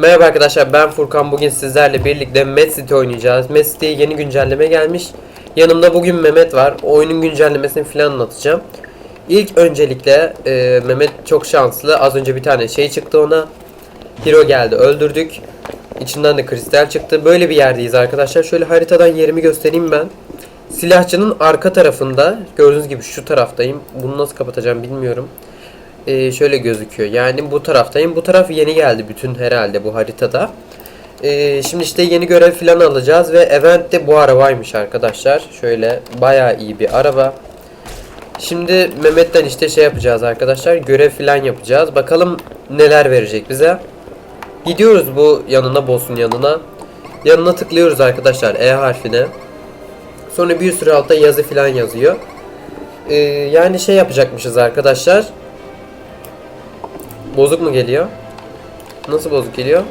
Merhaba arkadaşlar ben Furkan bugün sizlerle birlikte Met City oynayacağız. Met City'ye yeni güncelleme gelmiş. Yanımda bugün Mehmet var. Oyunun güncellemesini falan anlatacağım. İlk öncelikle e, Mehmet çok şanslı. Az önce bir tane şey çıktı ona. Hero geldi öldürdük. İçinden de kristal çıktı. Böyle bir yerdeyiz arkadaşlar. Şöyle haritadan yerimi göstereyim ben. Silahçının arka tarafında gördüğünüz gibi şu taraftayım. Bunu nasıl kapatacağım bilmiyorum. Ee, şöyle gözüküyor. Yani bu taraftayım. Bu taraf yeni geldi bütün herhalde bu haritada. Ee, şimdi işte yeni görev falan alacağız ve event de bu arabaymış arkadaşlar. Şöyle bayağı iyi bir araba. Şimdi Mehmet'ten işte şey yapacağız arkadaşlar. Görev falan yapacağız. Bakalım neler verecek bize. Gidiyoruz bu yanına boss'un yanına. Yanına tıklıyoruz arkadaşlar E harfine. Sonra bir sürü altta yazı falan yazıyor. Ee, yani şey yapacakmışız arkadaşlar. Bozuk mu geliyor? Nasıl bozuk geliyor?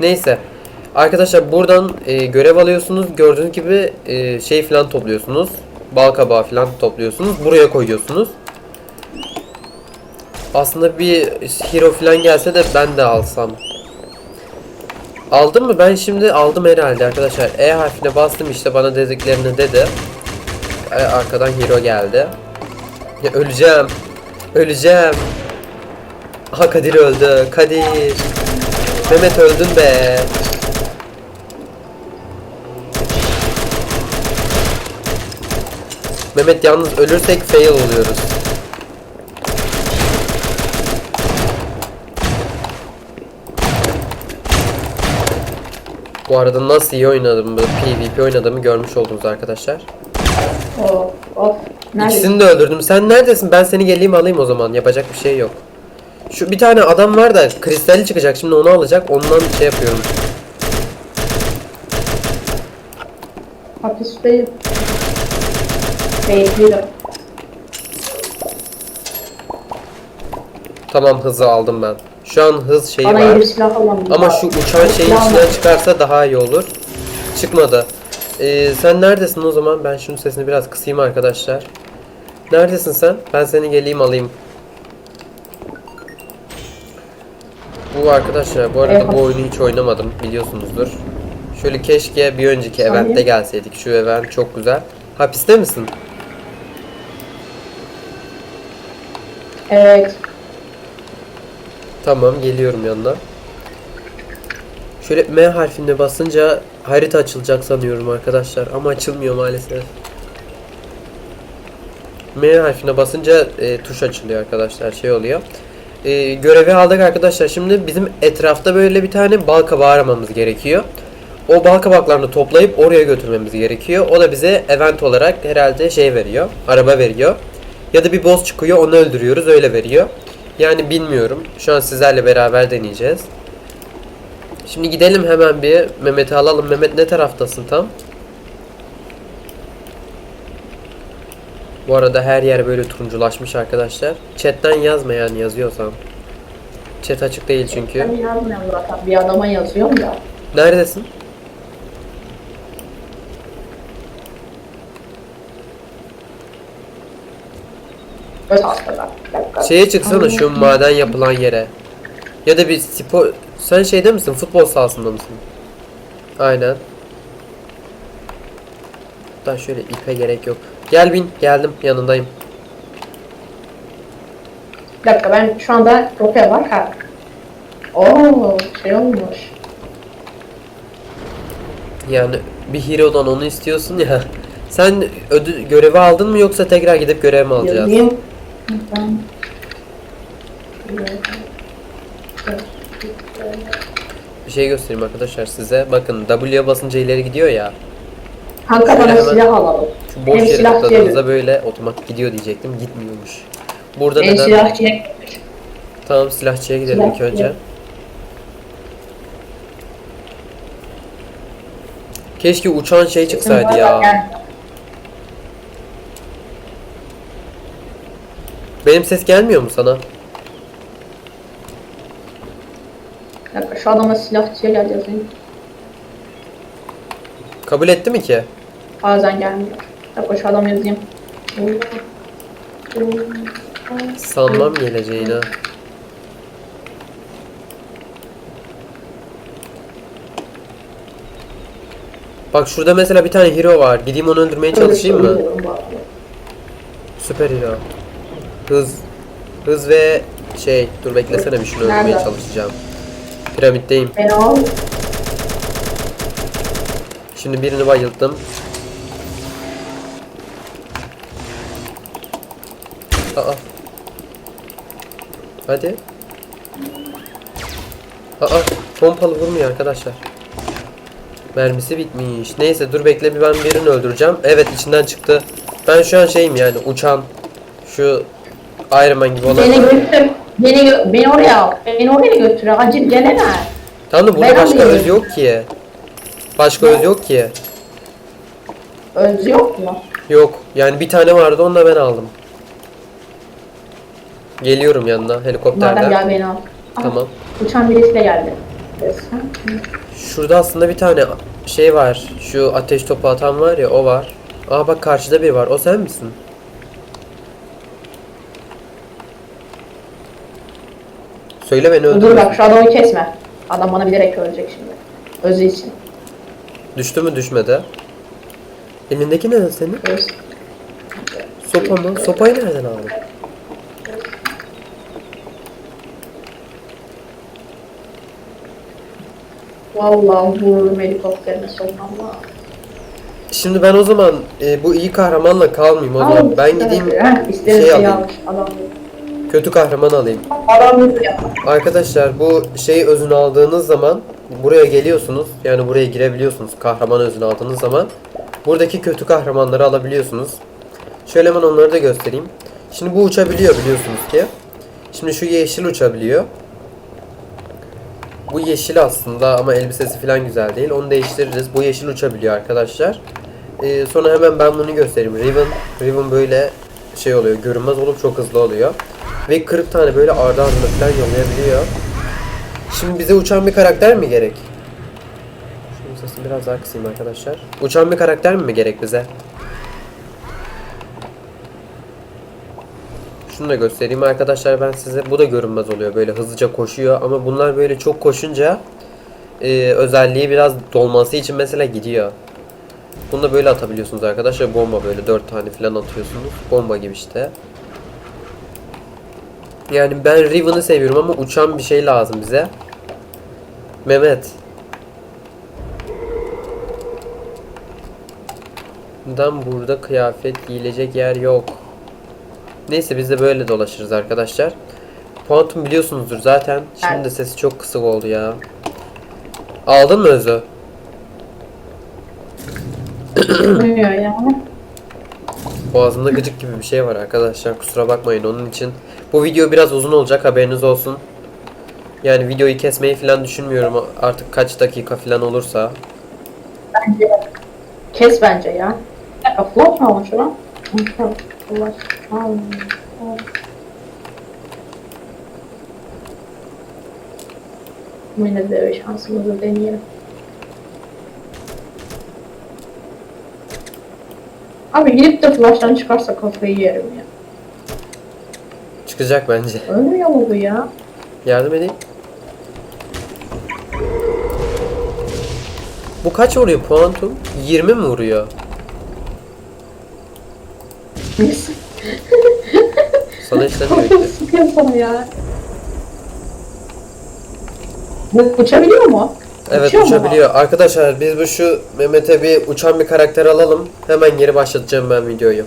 Neyse. Arkadaşlar buradan e, görev alıyorsunuz. Gördüğünüz gibi e, şey falan topluyorsunuz. Bal kabağı falan topluyorsunuz. Buraya koyuyorsunuz. Aslında bir hero falan gelse de ben de alsam. Aldım mı? Ben şimdi aldım herhalde arkadaşlar. E harfine bastım işte bana dediklerini dedi. E, arkadan hero geldi. Ya öleceğim. Öleceğim. Aha Kadir öldü. Kadir. Mehmet öldün be. Mehmet yalnız ölürsek fail oluyoruz. Bu arada nasıl iyi oynadım, PvP oynadığımı görmüş oldunuz arkadaşlar. Of of. Nerede? İkisini de öldürdüm. Sen neredesin? Ben seni geleyim alayım o zaman. Yapacak bir şey yok. Şu bir tane adam var da kristali çıkacak. Şimdi onu alacak. Ondan şey yapıyorum. Hapisteyim. Bekliyorum. Tamam hızı aldım ben. Şu an hız şeyi Bana var. yeni bir silah alalım. Ama şu uçan şeyin Silah içinden çıkarsa daha iyi olur. Çıkmadı. Ee, sen neredesin o zaman? Ben şunun sesini biraz kısayım arkadaşlar. Neredesin sen? Ben seni geleyim alayım. Bu arkadaşlar bu arada Eyvah. bu oyunu hiç oynamadım biliyorsunuzdur. Şöyle keşke bir önceki eventte gelseydik. Şu event çok güzel. Hapiste misin? Evet. Tamam geliyorum yanına. Şöyle M harfine basınca harita açılacak sanıyorum arkadaşlar ama açılmıyor maalesef. M harfine basınca e, tuş açılıyor arkadaşlar şey oluyor. E, görevi aldık arkadaşlar. Şimdi bizim etrafta böyle bir tane bal kabağı aramamız gerekiyor. O bal kabaklarını toplayıp oraya götürmemiz gerekiyor. O da bize event olarak herhalde şey veriyor. Araba veriyor. Ya da bir boss çıkıyor onu öldürüyoruz öyle veriyor. Yani bilmiyorum. Şu an sizlerle beraber deneyeceğiz. Şimdi gidelim hemen bir Mehmet'i alalım. Mehmet ne taraftasın tam? Bu arada her yer böyle turunculaşmış arkadaşlar. Chat'ten yazma yani yazıyorsan. Chat açık değil çünkü. Ben yazmıyorum zaten. Bir adama yazıyorum da. Neredesin? Şeye çıksana şu maden yapılan yere. Ya da bir spor... Sen şeyde misin? Futbol sahasında mısın? Aynen. Hatta şöyle ipe gerek yok. Gel bin. Geldim. Yanındayım. Bir dakika ben şu anda rope var ha. Oo şey olmuş. Yani bir hero'dan onu istiyorsun ya. Sen ödül görevi aldın mı yoksa tekrar gidip görev mi alacağız? Ben... Bir şey göstereyim arkadaşlar size. Bakın W'ye basınca ileri gidiyor ya. Kanka bana hemen- silah alalım. Şu boş Benim yere silah böyle otomatik gidiyor diyecektim. Gitmiyormuş. Burada Benim neden? silahçıya Tamam silahçıya gidelim ilk önce. Keşke uçan şey çıksaydı ya. Benim ses gelmiyor mu sana? Dakika şu adama silahçıya gel yazayım. Kabul etti mi ki? Bazen gelmiyor. Bak aşağıdan yazayım. Sanmam geleceğini. Bak şurada mesela bir tane hero var. Gideyim onu öldürmeye çalışayım mı? Süper hero. Hız. Hız ve şey. Dur beklesene bir şunu öldürmeye çalışacağım. Piramitteyim. Şimdi birini bayılttım. Hadi. Aa, pompalı vurmuyor arkadaşlar. Mermisi bitmiş. Neyse dur bekle bir ben birini öldüreceğim. Evet içinden çıktı. Ben şu an şeyim yani uçan şu Iron Man gibi olan. Beni götür. Beni, beni oraya al. Beni oraya götür. Acil gelene. Tamam da burada Ben başka alayım. öz yok ki. Başka öz yok ki. Öz yok mu? Yok. Yani bir tane vardı onu da ben aldım. Geliyorum yanına Madem helikopterden. gel beni al. Al. Tamam. Uçan birisiyle geldi. Sen- Şurada aslında bir tane şey var. Şu ateş topu atan var ya o var. Aa bak karşıda biri var. O sen misin? Söyle beni Dur öldür. bak şu adamı kesme. Adam bana bilerek ölecek şimdi. Özü için. Düştü mü düşmedi? Elindeki ne senin? Öz. Sopa mı? Sopayı nereden aldın? Vallahi vururum helikopterine sokmam Şimdi ben o zaman e, bu iyi kahramanla kalmayayım o zaman. Ben gideyim şey şeyi alayım. almış. Adam kötü kahraman alayım. Adam. Arkadaşlar bu şey özünü aldığınız zaman buraya geliyorsunuz. Yani buraya girebiliyorsunuz kahraman özünü aldığınız zaman. Buradaki kötü kahramanları alabiliyorsunuz. Şöyle hemen onları da göstereyim. Şimdi bu uçabiliyor biliyorsunuz ki. Şimdi şu yeşil uçabiliyor. Bu yeşil aslında ama elbisesi falan güzel değil. Onu değiştiririz. Bu yeşil uçabiliyor arkadaşlar. Ee, sonra hemen ben bunu göstereyim. Riven, Riven böyle şey oluyor. Görünmez olup çok hızlı oluyor. Ve 40 tane böyle ardı ardına falan yollayabiliyor. Şimdi bize uçan bir karakter mi gerek? Şunun sesini biraz daha kısayım arkadaşlar. Uçan bir karakter mi gerek bize? Şunu da göstereyim arkadaşlar ben size. Bu da görünmez oluyor. Böyle hızlıca koşuyor. Ama bunlar böyle çok koşunca e, özelliği biraz dolması için mesela gidiyor. Bunu da böyle atabiliyorsunuz arkadaşlar. Bomba böyle 4 tane falan atıyorsunuz. Bomba gibi işte. Yani ben Riven'ı seviyorum ama uçan bir şey lazım bize. Mehmet. Neden burada kıyafet giyilecek yer yok? Neyse biz de böyle dolaşırız arkadaşlar. Quantum biliyorsunuzdur zaten. Şimdi de sesi çok kısık oldu ya. Aldın mı Özü? Bilmiyor ya. Boğazımda gıcık gibi bir şey var arkadaşlar. Kusura bakmayın onun için. Bu video biraz uzun olacak haberiniz olsun. Yani videoyu kesmeyi falan düşünmüyorum. Artık kaç dakika falan olursa. Bence kes bence ya. Flot mu olmuş lan? Flot. Flot. Al, al. Yine de şansımızı deneyelim. Abi gidip de flash'tan çıkarsa kafayı yerim ya. Çıkacak bence. Ölmüyor mu bu ya? Yardım edeyim. Bu kaç vuruyor Quantum? 20 mi vuruyor? Sana işlemiyor ki. Sıkıyor sana ya. Bu uçabiliyor mu? Evet Uçuyor mu? uçabiliyor. Arkadaşlar biz bu şu Mehmet'e bir uçan bir karakter alalım. Hemen geri başlatacağım ben videoyu.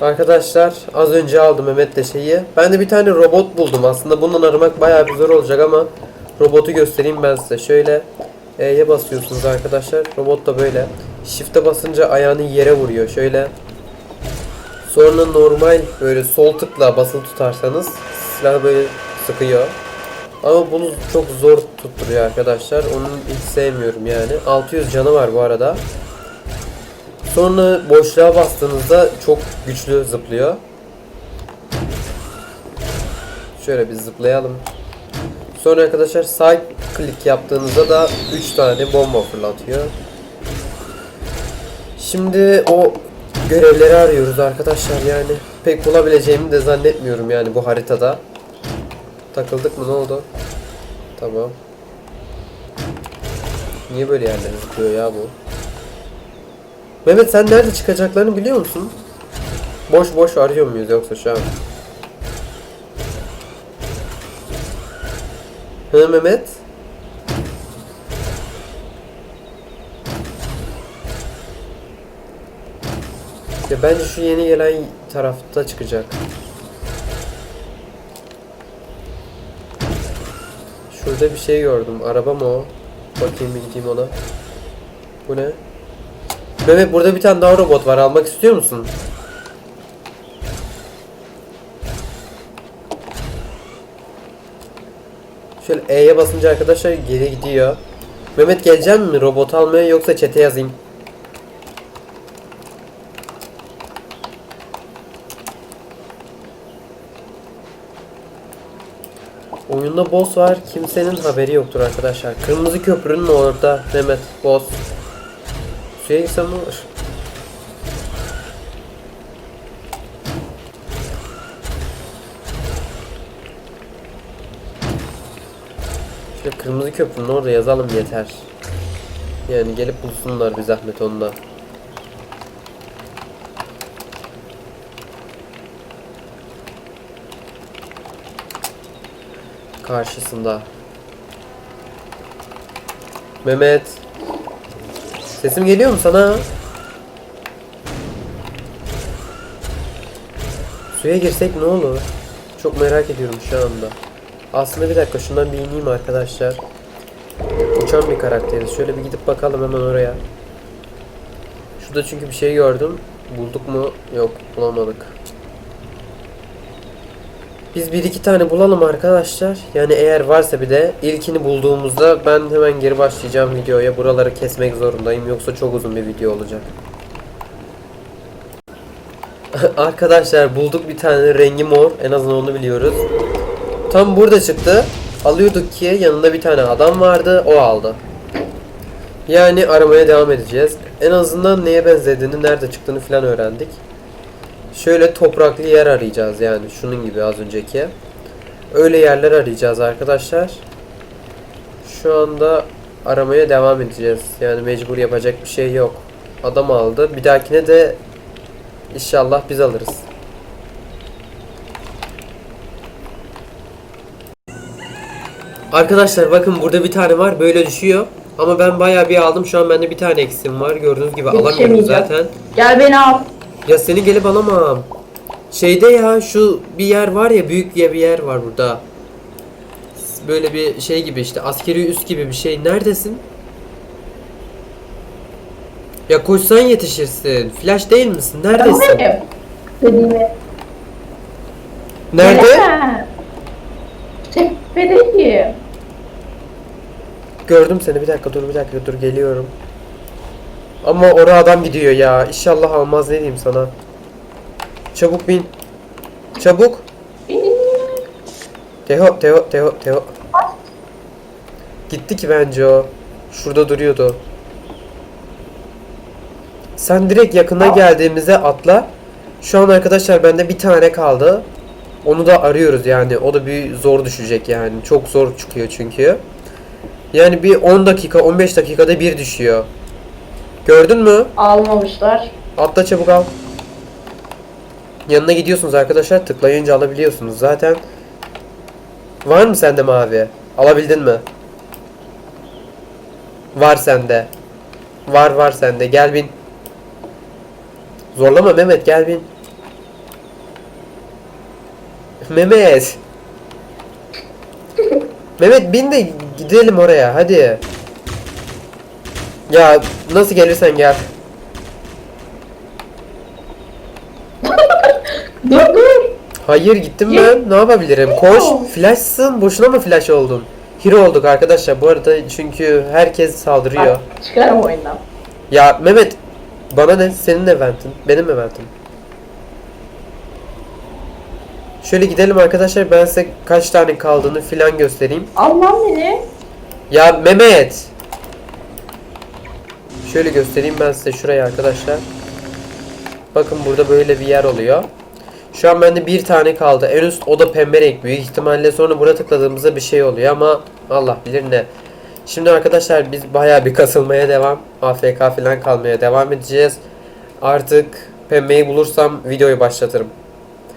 Arkadaşlar az önce aldım Mehmet de şeyi. Ben de bir tane robot buldum. Aslında bundan aramak bayağı bir zor olacak ama robotu göstereyim ben size. Şöyle E'ye basıyorsunuz arkadaşlar. Robot da böyle. Shift'e basınca ayağını yere vuruyor. Şöyle Sonra normal böyle sol tıkla basılı tutarsanız silah böyle sıkıyor. Ama bunu çok zor tutturuyor arkadaşlar. Onu hiç sevmiyorum yani. 600 canı var bu arada. Sonra boşluğa bastığınızda çok güçlü zıplıyor. Şöyle bir zıplayalım. Sonra arkadaşlar sağ klik yaptığınızda da 3 tane bomba fırlatıyor. Şimdi o görevleri arıyoruz arkadaşlar yani. Pek bulabileceğimi de zannetmiyorum yani bu haritada. Takıldık mı ne oldu? Tamam. Niye böyle yerlere zıplıyor ya bu? Mehmet sen nerede çıkacaklarını biliyor musun? Boş boş arıyor muyuz yoksa şu an? Hı Mehmet? Ya bence şu yeni gelen tarafta çıkacak. Şurada bir şey gördüm. Araba mı o? Bakayım bir ona. Bu ne? Mehmet burada bir tane daha robot var. Almak istiyor musun? Şöyle E'ye basınca arkadaşlar geri gidiyor. Mehmet gelecek mi robot almaya yoksa çete yazayım? Oyunda boss var. Kimsenin haberi yoktur arkadaşlar. Kırmızı köprünün orada Mehmet boss. Suya gitsem ne olur? Şöyle kırmızı köprünün orada yazalım yeter. Yani gelip bulsunlar bir zahmet onunla. Karşısında. Mehmet. Sesim geliyor mu sana? Suya girsek ne olur? Çok merak ediyorum şu anda. Aslında bir dakika şundan bir ineyim arkadaşlar. Uçan bir karakteriz. Şöyle bir gidip bakalım hemen oraya. Şurada çünkü bir şey gördüm. Bulduk mu? Yok bulamadık. Biz bir iki tane bulalım arkadaşlar. Yani eğer varsa bir de ilkini bulduğumuzda ben hemen geri başlayacağım videoya. Buraları kesmek zorundayım yoksa çok uzun bir video olacak. arkadaşlar bulduk bir tane rengi mor. En azından onu biliyoruz. Tam burada çıktı. Alıyorduk ki yanında bir tane adam vardı. O aldı. Yani aramaya devam edeceğiz. En azından neye benzediğini, nerede çıktığını falan öğrendik. Şöyle topraklı yer arayacağız yani şunun gibi az önceki. Öyle yerler arayacağız arkadaşlar. Şu anda aramaya devam edeceğiz. Yani mecbur yapacak bir şey yok. Adam aldı. Bir dahakine de inşallah biz alırız. Arkadaşlar bakın burada bir tane var böyle düşüyor. Ama ben bayağı bir aldım. Şu an bende bir tane eksim var. Gördüğünüz gibi alamıyorum zaten. Gel beni al. Ya seni gelip alamam. Şeyde ya şu bir yer var ya büyük diye bir yer var burada. Böyle bir şey gibi işte askeri üs gibi bir şey. Neredesin? Ya koşsan yetişirsin. Flash değil misin? Neredesin? Dediğimi. Nerede? Tepedeyim. Gördüm seni. Bir dakika dur bir dakika dur geliyorum. Ama oraya adam gidiyor ya. İnşallah almaz ne diyeyim sana. Çabuk bin. Çabuk. Teho, Teho, Teho, Teho. Gitti ki bence o. Şurada duruyordu. Sen direkt yakına geldiğimizde atla. Şu an arkadaşlar bende bir tane kaldı. Onu da arıyoruz yani. O da bir zor düşecek yani. Çok zor çıkıyor çünkü. Yani bir 10 dakika, 15 dakikada bir düşüyor. Gördün mü? Almamışlar. Atla çabuk al. Yanına gidiyorsunuz arkadaşlar. Tıklayınca alabiliyorsunuz. Zaten var mı sende mavi? Alabildin mi? Var sende. Var var sende. Gel bin. Zorlama Mehmet gel bin. Mehmet. Mehmet bin de gidelim oraya hadi. Ya nasıl gelirsen gel. Dur dur. Hayır gittim Ye- ben. Ne yapabilirim? Koş. Flashsın. Boşuna mı flash oldun? Hero olduk arkadaşlar bu arada çünkü herkes saldırıyor. Bak, çıkarım oyundan. Ya Mehmet bana ne? Senin eventin. Benim eventim. Şöyle gidelim arkadaşlar ben size kaç tane kaldığını filan göstereyim. Al lan beni. Ya Mehmet. Şöyle göstereyim ben size şurayı arkadaşlar. Bakın burada böyle bir yer oluyor. Şu an bende bir tane kaldı. En üst o da pembe renk. Büyük ihtimalle sonra buna tıkladığımızda bir şey oluyor ama Allah bilir ne. Şimdi arkadaşlar biz bayağı bir kasılmaya devam. AFK falan kalmaya devam edeceğiz. Artık pembeyi bulursam videoyu başlatırım.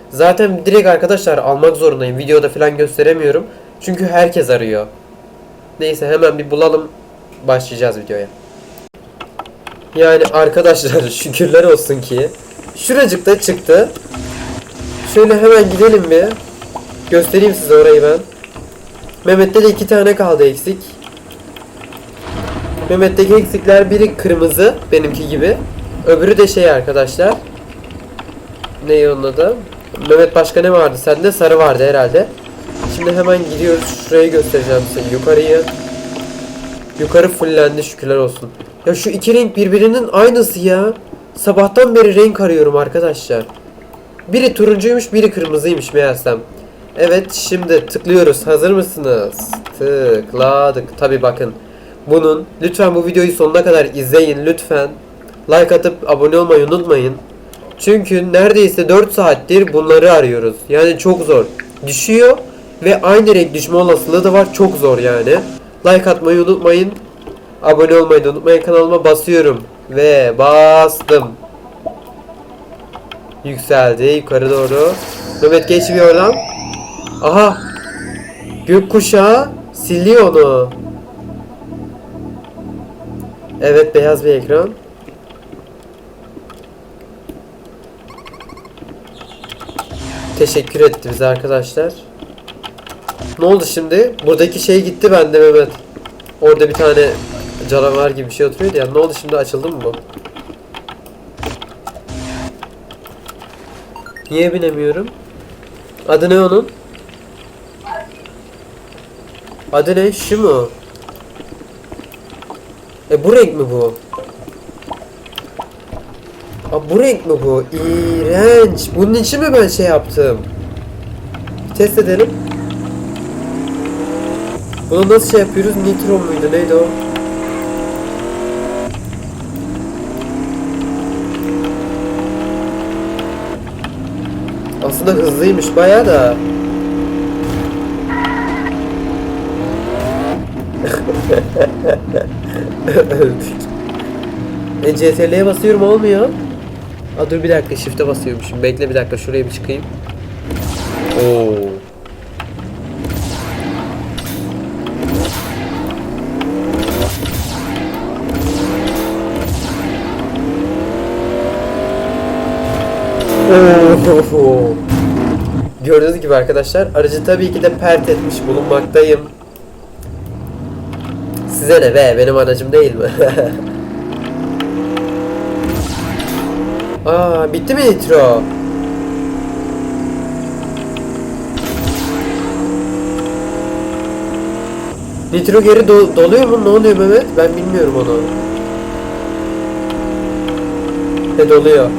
Zaten direkt arkadaşlar almak zorundayım. Videoda falan gösteremiyorum. Çünkü herkes arıyor. Neyse hemen bir bulalım. Başlayacağız videoya. Yani arkadaşlar şükürler olsun ki şuracıkta çıktı. Şöyle hemen gidelim bir. Göstereyim size orayı ben. Mehmet'te de iki tane kaldı eksik. Mehmet'teki eksikler biri kırmızı benimki gibi. Öbürü de şey arkadaşlar. Ne onun adı? Mehmet başka ne vardı? Sende sarı vardı herhalde. Şimdi hemen gidiyoruz. Şurayı göstereceğim size. Yukarıyı. Yukarı fullendi şükürler olsun. Ya şu iki renk birbirinin aynısı ya. Sabahtan beri renk arıyorum arkadaşlar. Biri turuncuymuş, biri kırmızıymış meğersem. Evet, şimdi tıklıyoruz. Hazır mısınız? Tıkladık. Tabi bakın. Bunun lütfen bu videoyu sonuna kadar izleyin lütfen. Like atıp abone olmayı unutmayın. Çünkü neredeyse 4 saattir bunları arıyoruz. Yani çok zor. Düşüyor ve aynı renk düşme olasılığı da var. Çok zor yani. Like atmayı unutmayın. Abone olmayı da unutmayın. Kanalıma basıyorum. Ve bastım. Yükseldi yukarı doğru. Mehmet geç bir oradan. Aha. Gökkuşağı siliyor onu. Evet beyaz bir ekran. Teşekkür etti bize arkadaşlar. Ne oldu şimdi? Buradaki şey gitti bende Mehmet. Orada bir tane canavar gibi bir şey oturuyordu ya. Ne oldu şimdi açıldı mı bu? Niye binemiyorum? Adı ne onun? Adı ne? Şu mu? E bu renk mi bu? Aa, bu renk mi bu? İğrenç. Bunun için mi ben şey yaptım? Bir test edelim. Bunu nasıl şey yapıyoruz? Nitro muydu? Neydi o? Aslında hızlıymış bayağı da. Öldük. E CTRL'ye basıyorum olmuyor. Aa, dur bir dakika shift'e basıyormuşum. Bekle bir dakika şuraya bir çıkayım. Oo. Oo. Gördüğünüz gibi arkadaşlar aracı tabii ki de pert etmiş bulunmaktayım. Size ne be benim aracım değil mi? Aa bitti mi nitro? Nitro geri do- doluyor mu? Ne oluyor Mehmet? Ben bilmiyorum onu. Ne doluyor?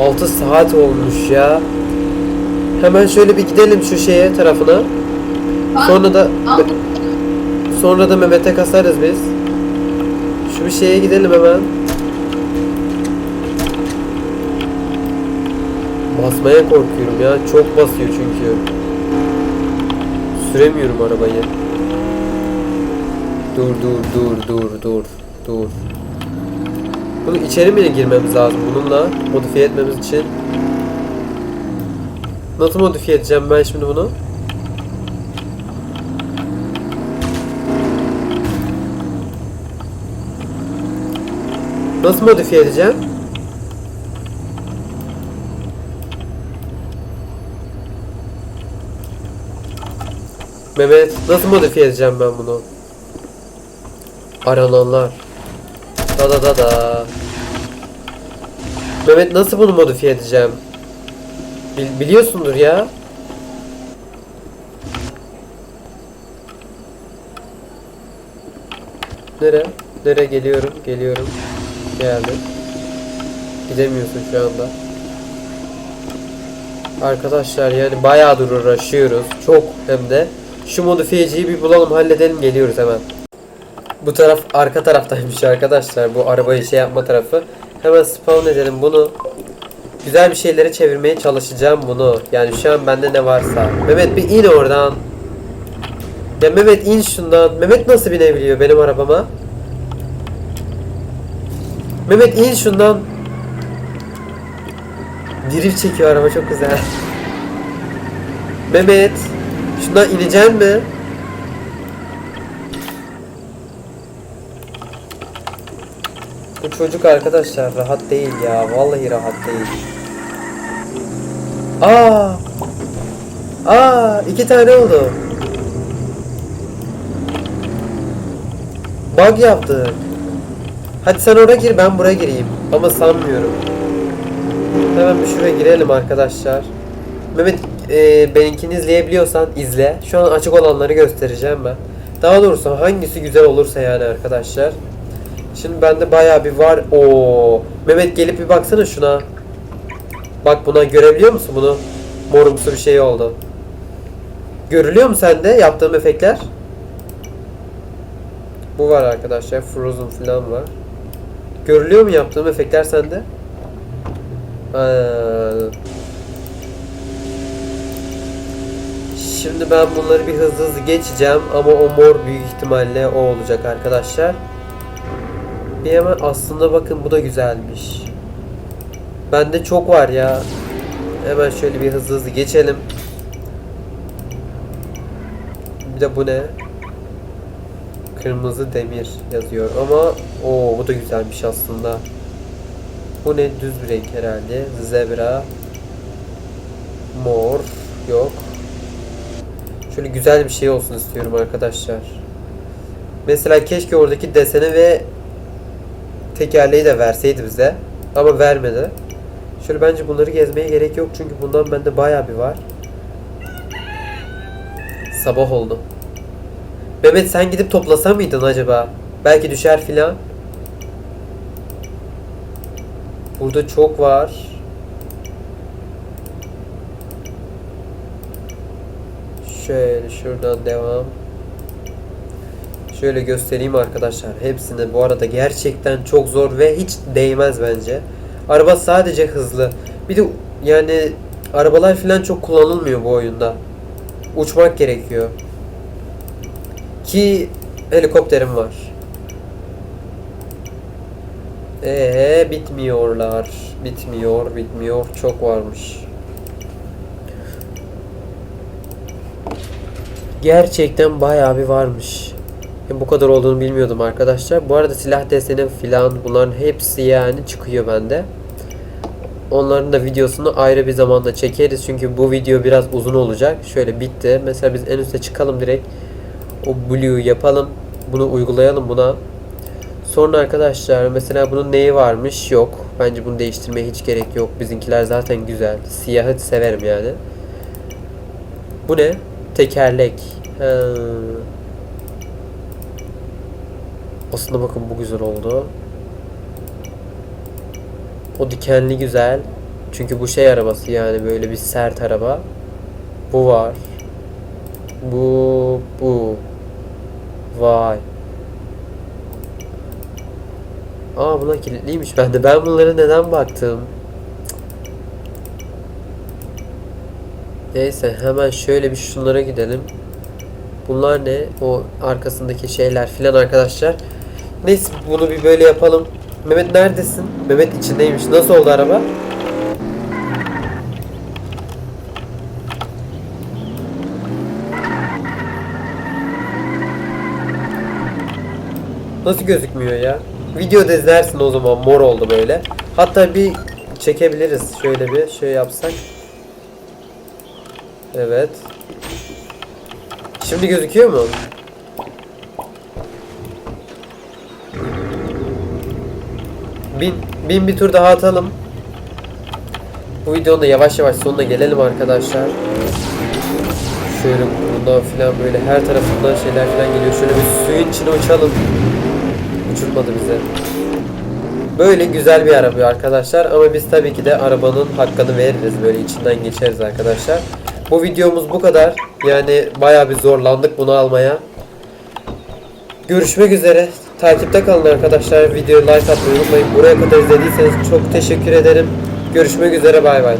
6 saat olmuş ya. Hemen şöyle bir gidelim şu şeye tarafına. Sonra da sonra da Mehmet'e kasarız biz. Şu bir şeye gidelim hemen. Basmaya korkuyorum ya. Çok basıyor çünkü. Süremiyorum arabayı. Dur dur dur dur dur dur. Bunu içeri mi girmemiz lazım bununla modifiye etmemiz için? Nasıl modifiye edeceğim ben şimdi bunu? Nasıl modifiye edeceğim? Mehmet nasıl modifiye edeceğim ben bunu? Arananlar. Da da da da. Mehmet nasıl bunu modifiye edeceğim? Bil- biliyorsundur ya. Nere? Nere geliyorum? Geliyorum. Geldim. Gidemiyorsun şu anda. Arkadaşlar yani bayağıdır uğraşıyoruz. Çok hem de. Şu modifiyeciyi bir bulalım halledelim geliyoruz hemen. Bu taraf arka taraftaymış arkadaşlar. Bu arabayı şey yapma tarafı. Hemen spawn edelim bunu. Güzel bir şeylere çevirmeye çalışacağım bunu. Yani şu an bende ne varsa. Mehmet bir in oradan. Ya Mehmet in şundan. Mehmet nasıl binebiliyor benim arabama? Mehmet in şundan. Drift çekiyor araba çok güzel. Mehmet şundan ineceksin mi? Bu çocuk arkadaşlar rahat değil ya. Vallahi rahat değil. Aa! Aa, iki tane oldu. Bug yaptık. Hadi sen oraya gir ben buraya gireyim. Ama sanmıyorum. Hemen bir şuraya girelim arkadaşlar. Mehmet e, benimkini izleyebiliyorsan izle. Şu an açık olanları göstereceğim ben. Daha doğrusu hangisi güzel olursa yani arkadaşlar. Şimdi bende bayağı bir var. Oo. Mehmet gelip bir baksana şuna. Bak buna görebiliyor musun bunu? Morumsu bir şey oldu. Görülüyor mu sende yaptığım efektler? Bu var arkadaşlar. Frozen falan var. Görülüyor mu yaptığım efektler sende? Aa. Şimdi ben bunları bir hızlı hızlı geçeceğim ama o mor büyük ihtimalle o olacak arkadaşlar. Bir hemen aslında bakın bu da güzelmiş. Bende çok var ya. Hemen şöyle bir hızlı hızlı geçelim. Bir de bu ne? Kırmızı demir yazıyor ama o bu da güzelmiş aslında. Bu ne? Düz bir renk herhalde. Zebra. Mor. Yok. Şöyle güzel bir şey olsun istiyorum arkadaşlar. Mesela keşke oradaki deseni ve tekerleği de verseydi bize. Ama vermedi. Şöyle bence bunları gezmeye gerek yok çünkü bundan bende bayağı bir var. Sabah oldu. Mehmet sen gidip toplasa mıydın acaba? Belki düşer filan. Burada çok var. Şöyle şuradan devam. Şöyle göstereyim arkadaşlar. Hepsini bu arada gerçekten çok zor ve hiç değmez bence. Araba sadece hızlı. Bir de yani arabalar falan çok kullanılmıyor bu oyunda. Uçmak gerekiyor. Ki helikopterim var. Ee bitmiyorlar. Bitmiyor, bitmiyor. Çok varmış. Gerçekten bayağı bir varmış. Bu kadar olduğunu bilmiyordum arkadaşlar. Bu arada silah deseni filan bunların hepsi yani çıkıyor bende. Onların da videosunu ayrı bir zamanda çekeriz. Çünkü bu video biraz uzun olacak. Şöyle bitti. Mesela biz en üste çıkalım direkt. O blue yapalım. Bunu uygulayalım buna. Sonra arkadaşlar mesela bunun neyi varmış? Yok. Bence bunu değiştirmeye hiç gerek yok. Bizimkiler zaten güzel. Siyahı severim yani. Bu ne? Tekerlek. Ha. Aslında bakın bu güzel oldu. O dikenli güzel. Çünkü bu şey arabası yani böyle bir sert araba. Bu var. Bu bu. Vay. Aa bunlar kilitliymiş bende. Ben bunlara neden baktım? Neyse hemen şöyle bir şunlara gidelim. Bunlar ne? O arkasındaki şeyler filan arkadaşlar. Neyse bunu bir böyle yapalım. Mehmet neredesin? Mehmet içindeymiş. Nasıl oldu araba? Nasıl gözükmüyor ya? Videoda izlersin o zaman mor oldu böyle. Hatta bir çekebiliriz. Şöyle bir şey yapsak. Evet. Şimdi gözüküyor mu? Bin, bin bir tur daha atalım. Bu videonun da yavaş yavaş sonuna gelelim arkadaşlar. Şöyle bundan filan böyle her tarafından şeyler filan geliyor. Şöyle bir suyun içine uçalım. Uçurmadı bize. Böyle güzel bir araba arkadaşlar ama biz tabii ki de arabanın hakkını veririz. Böyle içinden geçeriz arkadaşlar. Bu videomuz bu kadar. Yani bayağı bir zorlandık bunu almaya. Görüşmek üzere. Takipte kalın arkadaşlar. Videoyu like atmayı unutmayın. Buraya kadar izlediyseniz çok teşekkür ederim. Görüşmek üzere. Bay bay.